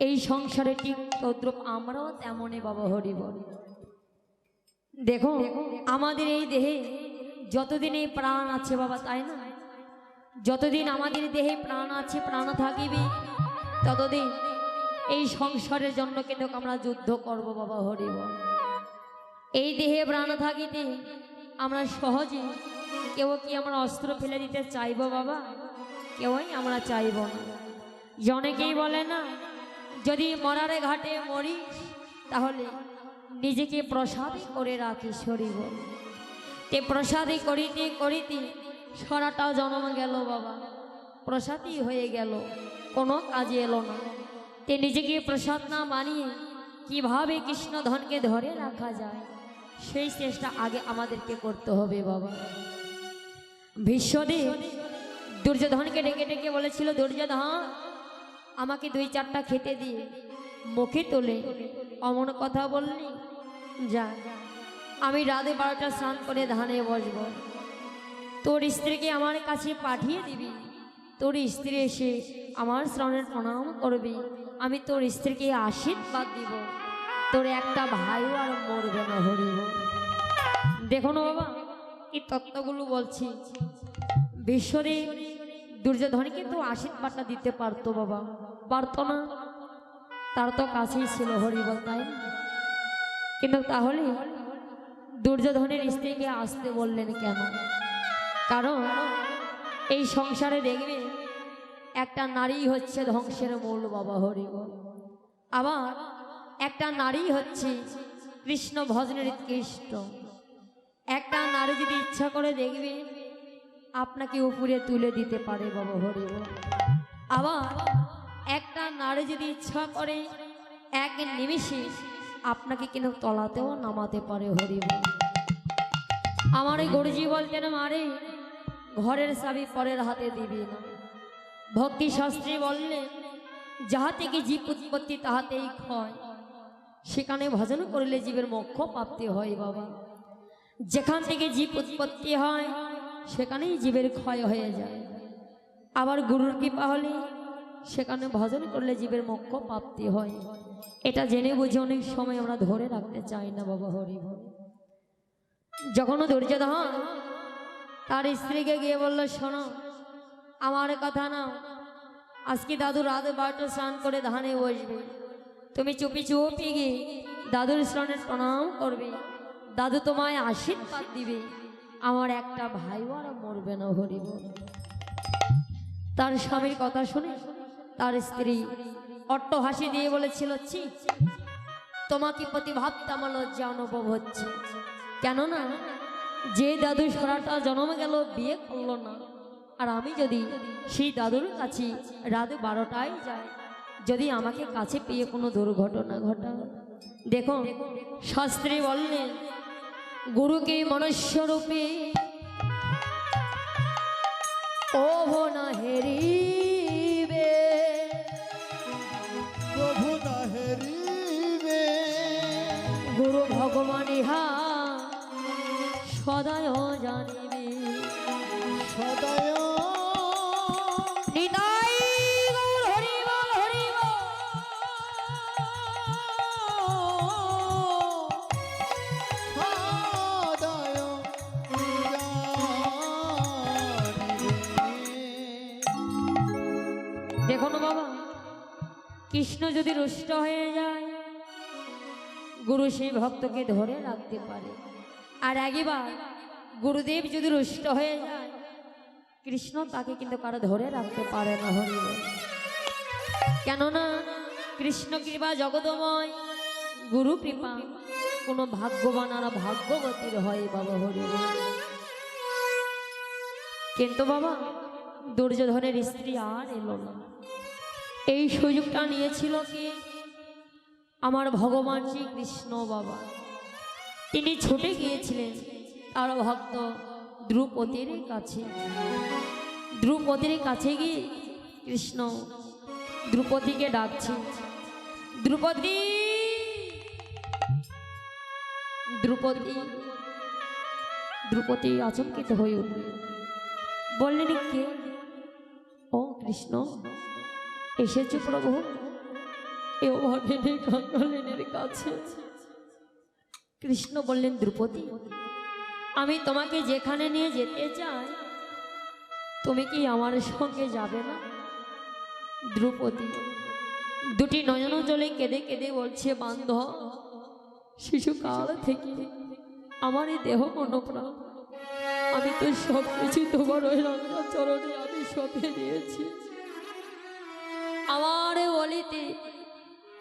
এই সংসারে ঠিক তদ্রুপ আমরাও তেমনই বাবা হরি বল দেখো, আমাদের এই দেহে যতদিন এই প্রাণ আছে বাবা, তাই না? যতদিন আমাদের দেহে প্রাণ আছে, প্রাণ থাকিবে, ততদিন এই সংসারের জন্য কিন্তু আমরা যুদ্ধ করব বাবা হরি বল এই দেহে প্রাণ থাকিতে আমরা সহজে কেউ কি আমরা অস্ত্র ফেলে দিতে চাইব, বাবা? কেউই আমরা চাইব না। অনেকেই বলে না যদি মরারে ঘাটে মরিস, তাহলে নিজেকে প্রসাদী করে রাখিস হরিব তে প্রসাদী করিতে করিতে সরাটা জন্ম গেল বাবা। প্রসাদই হয়ে গেল, কোনো কাজে এলো না। তে নিজেকে প্রসাদ না মানিয়ে কীভাবে কৃষ্ণধনকে ধরে রাখা যায়, সেই চেষ্টা আগে আমাদেরকে করতে হবে বাবা। বিশ্বদেব দুর্যোধনকে ডেকে ডেকে বলেছিল, দুর্যোধন আমাকে দুই চারটা খেতে দিয়ে মুখে তোলে। অমন কথা বললি? যা। আমি রাতে বারোটা স্নান করে ধানে বসবো। তোর স্ত্রীকে আমার কাছে পাঠিয়ে দিবি। তোর স্ত্রী এসে আমার শ্রবণের প্রণাম করবি। আমি তোর স্ত্রীকে আশীর্বাদ দিব। তোর একটা ভাইও আর মরবে না হরিব। দেখো না বাবা, কি তত্ত্বগুলো বলছি। বিশ্বদেব দুর্যোধনকে তো আশীর্বাদটা দিতে পারতো বাবা। পারতো না। তার তো কাছেই ছিল হরিবল, তাই কিন্তু তাহলে দুর্যোধনের স্ত্রীকে আসতে বললেন কেন? কারণ এই সংসারে দেখবে একটা নারী হচ্ছে ধ্বংসের মূল বাবা হরিবল। আবার একটা নারী হচ্ছে কৃষ্ণ ভজনের কৃষ্ণ। একটা নারী যদি ইচ্ছা করে দেখবে আপনাকে উপরে তুলে দিতে পারে বাবা হরিব আবার একটা নারী যদি ইচ্ছা করে এক নিমিষে আপনাকে কিন্তু তলাতেও নামাতে পারে হরিব আমার এই গুরুজি বলতেন, মারে, ঘরের চাবি পরের হাতে দিবি না। ভক্তি শাস্ত্রী বললে যাহা থেকে জীব উৎপত্তি, তাহাতেই ক্ষয়। সেখানে ভজন করলে জীবের মোক্ষ প্রাপ্তি হয় বাবা। যেখান থেকে জীব উৎপত্তি হয় সেখানেই জীবের ক্ষয় হয়ে যায়। আবার গুরুর কৃপা হলে সেখানে ভজন করলে জীবের মোক্ষ প্রাপ্তি হয়। এটা জেনে বুঝে অনেক সময় আমরা ধরে রাখতে চাই না বাবা হরি যখন দুর্যোধন তার স্ত্রীকে গিয়ে বলল, শোনো, আমার কথা না আজকে দাদু রাত বারোটা স্নান করে ধানে বসবে। তুমি চুপি চুপি গিয়ে দাদুর স্নানের প্রণাম করবে। দাদু তোমায় আশীর্বাদ দিবে। আমার একটা ভাইও আর মরবে না হরিব। তার স্বামীর কথা শুনে তার স্ত্রী অট্ট হাসি দিয়ে বলেছিল, ছি, তোমাকে প্রতি ভাবতে আমার লজ্জা অনুভব হচ্ছে। কেননা যে দাদু সারাটা জন্ম গেল, বিয়ে করল না। আর আমি যদি সেই দাদুর কাছে রাত বারোটায় যাই, যদি আমাকে কাছে পেয়ে কোনো দুর্ঘটনা ঘটা দেখো শাস্ত্রী বললেন গুরুকে মনুষ্যরূপে। ওভ না হেরিবে। প্রভু না হেরিবে। গুরু ভগবান ইহা সদায় জানিবে। সদয় কৃষ্ণ যদি রুষ্ট হয়ে যায়, গুরু সেই ভক্তকে ধরে রাখতে পারে। আর একবার গুরুদেব যদি রুষ্ট হয়ে যায়, কৃষ্ণ তাকে কিন্তু কারও ধরে রাখতে পারে না হরি কেননা কৃষ্ণ কৃপা জগতময় গুরু কৃপা কোনো ভাগ্যবান আর ভাগ্যবতীর হয় বাবা হরি কিন্তু বাবা, দুর্যোধনের স্ত্রী আর এলো না। এই সুযোগটা নিয়েছিল কি? আমার ভগবান শ্রী কৃষ্ণ বাবা। তিনি ছুটে গিয়েছিলেন তার ভক্ত দ্রুপদীর কাছে। দ্রুপদীর কাছে গিয়ে কৃষ্ণ দ্রুপদীকে ডাকছে, দ্রুপদী! দ্রুপদী দ্রুপদী আচমকিত হয়ে উঠল বললেন, কে? ও কৃষ্ণ। এসেছ প্রভু। এ অভাগিনী গঙ্গালিনীর কাছে। কৃষ্ণ বললেন, দ্রৌপদী, আমি তোমাকে যেখানে নিয়ে যেতে চাই, তুমি কি আমার সঙ্গে যাবে না? দ্রৌপদী দুটি নয়ন জলে কেঁদে কেঁদে বলছে বান্ধব শিশুকাল থেকে আমার এই দেহ মনোপ্রাণ। আমি তো সব কিছু তোমার ওই রান্না চরণে আমি সঁপে দিয়েছি। আমার অলিতে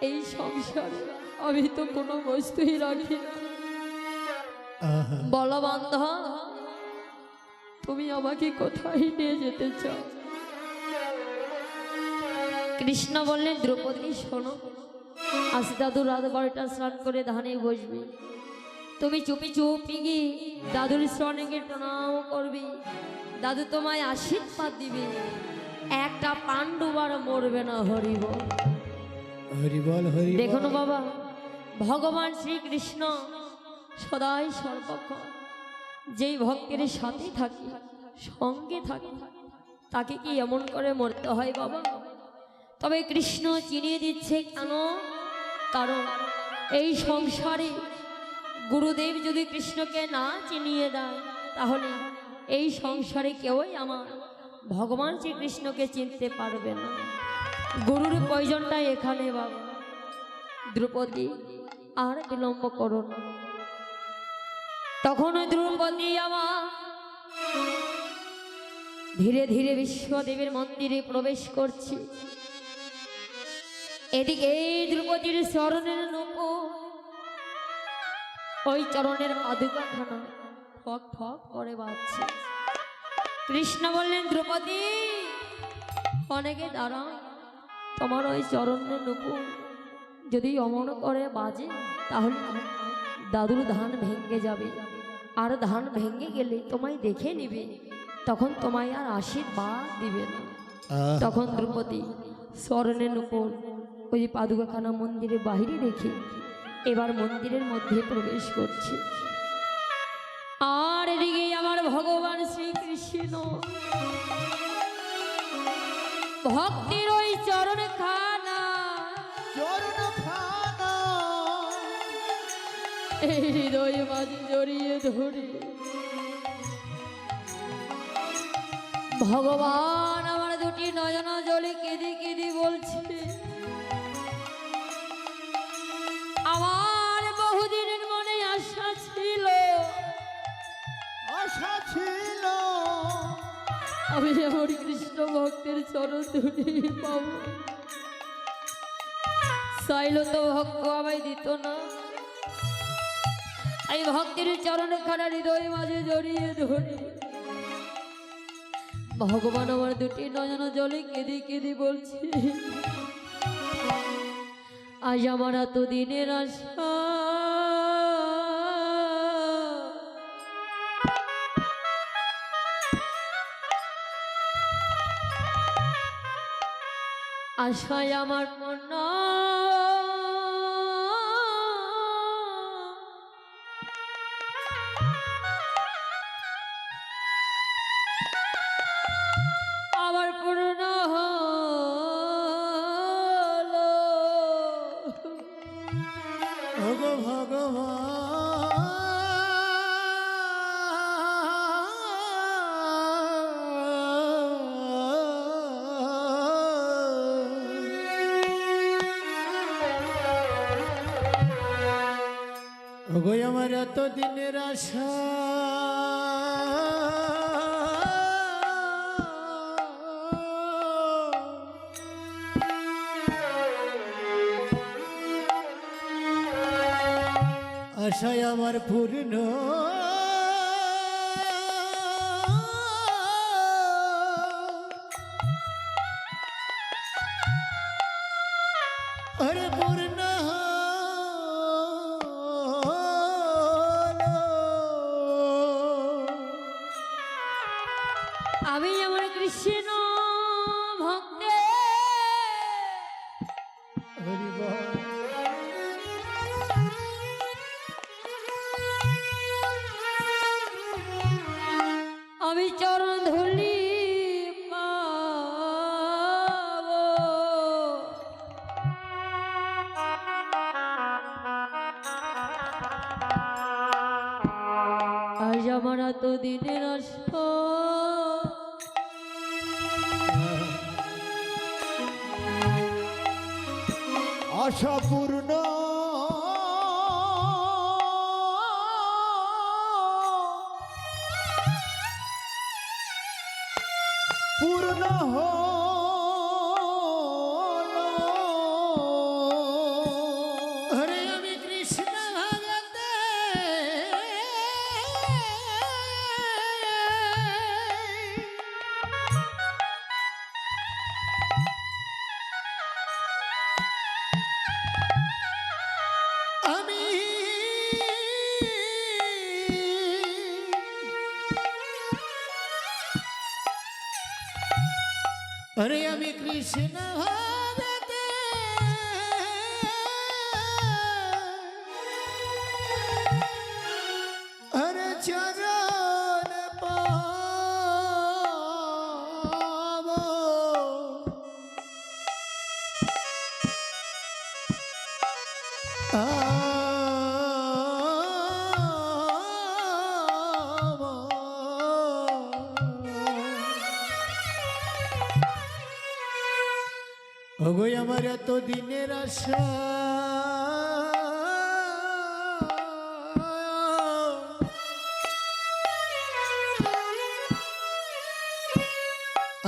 এই সংসার আমি তো কোনো বস্তুই রাখি না। আহা। বলো বান্ধব তুমি আমাকে কোথায় নিয়ে যেতে চাও? কৃষ্ণ বললেন দ্রৌপদী শোনো আজ দাদু রাত বারোটা স্নান করে ধানে বসবে। তুমি চুপি চুপি গিয়ে দাদুর স্নানে প্রণাম করবি। দাদু তোমায় আশীর্বাদ দিবে। একটা পাণ্ডুবার মরবে না হরিব হরি বল হরি বল। দেখুন বাবা ভগবান শ্রীকৃষ্ণ সদাই সর্বক্ষণ যেই ভক্তের সাথে থাকি সঙ্গে থাকি তাকে কি এমন করে মরতে হয় বাবা? তবে কৃষ্ণ চিনিয়ে দিচ্ছে কেন? কারণ এই সংসারে গুরুদেব যদি কৃষ্ণকে না চিনিয়ে দেয় তাহলে এই সংসারে কেউই আমার ভগবান শ্রীকৃষ্ণকে চিনতে পারবে না। গুরুর প্রয়োজনটা এখানে বাবা। দ্রৌপদী, আর বিলম্ব করো না। তখন দ্রৌপদী আমার ধীরে ধীরে বিশ্বদেবের মন্দিরে প্রবেশ করছি। এদিকে এই দ্রৌপদীর চরণের নূপ, ওই চরণের পাদুকাখানা ঠক ঠক করে বাজছে। কৃষ্ণ বললেন দ্রৌপদী অনেকে দাঁড়াও তোমার ওই চরণের নুপুর যদি অমন করে বাজে তাহলে দাদুর ধান ভেঙে যাবে। আর ধান ভেঙে গেলে তোমায় দেখে নিবে তখন তোমায় আর আশীর্বাদ দিবে না। তখন দ্রৌপদী স্মরণের উপর ওই পাদুকাখানা মন্দিরের বাহিরে রেখে এবার মন্দিরের মধ্যে প্রবেশ করছে। আর এদিকে আমার ভগবান শ্রীকৃষ্ণ ভক্তির ওই চরণ খানা চরণ খানা এই হৃদয় মাঝে জড়িয়ে ধরি। ভগবান আমার দুটি নয়ন জলে আমি কৃষ্ণ ভক্তের চরণ ধরে পাবো। চাইল তো ভক্ত আমায় দিত না। চরণ খানা হৃদয় মাঝে জড়িয়ে ধরি। ভগবান আমার দুটি নয়ন জলে কেঁদে কেঁদে বলছে, আজ আমার এত দিনের আশা আশায় আমার মন। আবার পূর্ণ আশায় আমার পূর্ণ আশা পূর্ণ। আরে আমি কৃষ্ণ ভগতে ওগোই আমার এত দিনের আশা।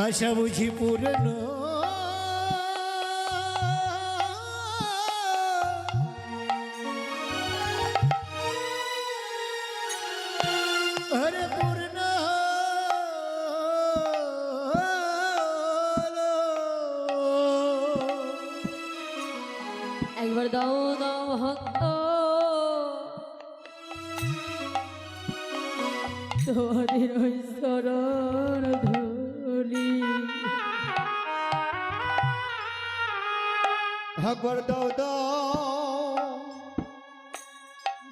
আশা বুঝি পূর্ণ একবার দাও দাও ভক্ত তোমাদের ওই শরণ ধুলি একবার দাও দাও।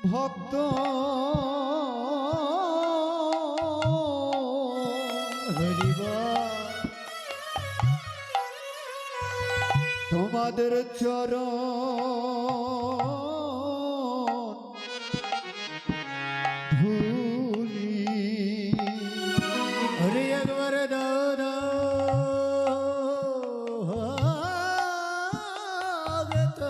ভক্ত তোমাদের চরণ ধুলি। হরে একবার আগত।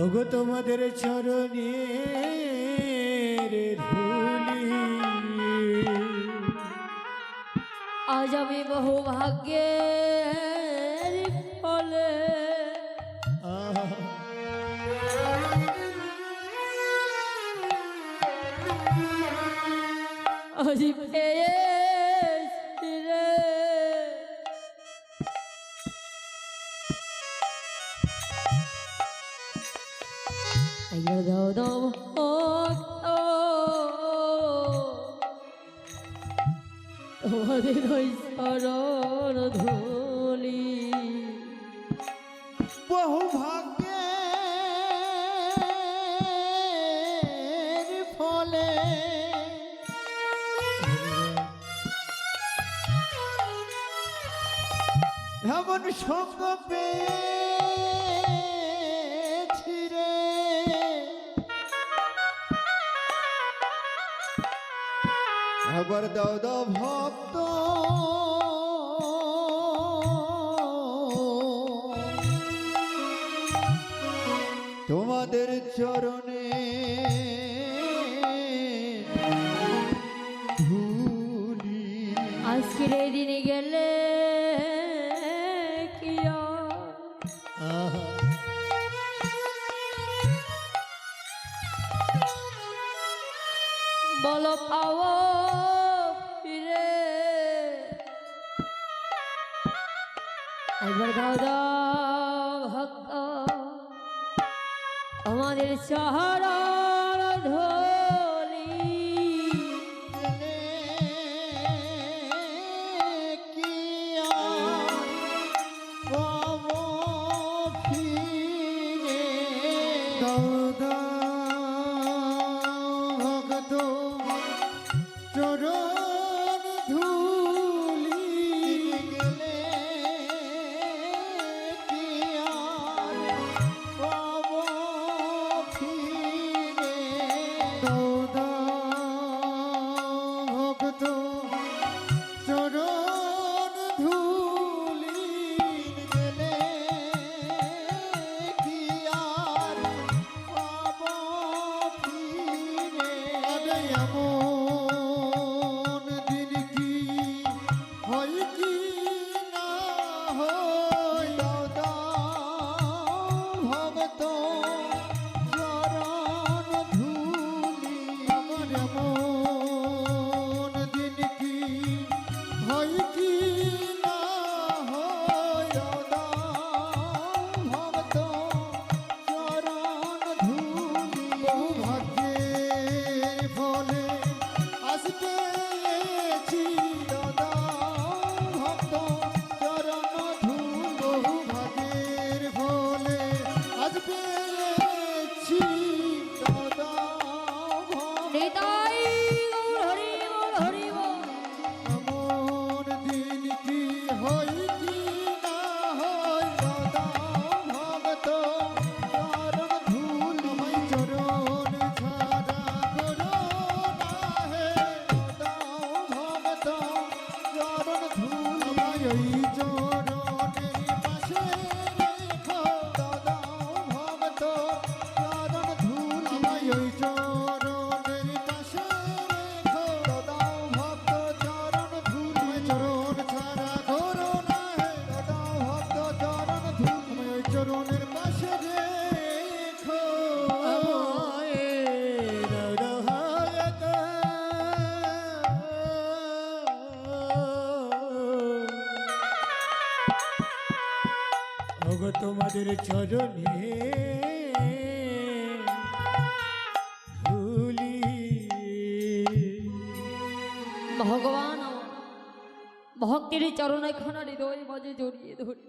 ওগো তোমাদের চরণে আজ আমি বহু ভাগ্যের ফলে আজ পেয়েছি দাও দাও। ওই শরণ ধুলি। ফলে সঙ্গ পেয়েছি একবার দাও দাও ভক্ত। তোমাদের চরণে আমাদের শহর ধলি Oh. তোমাদের চরণে ভুলি ভগবান ভক্তির চরণে এখন হৃদয় বাজে জড়িয়ে ধরি।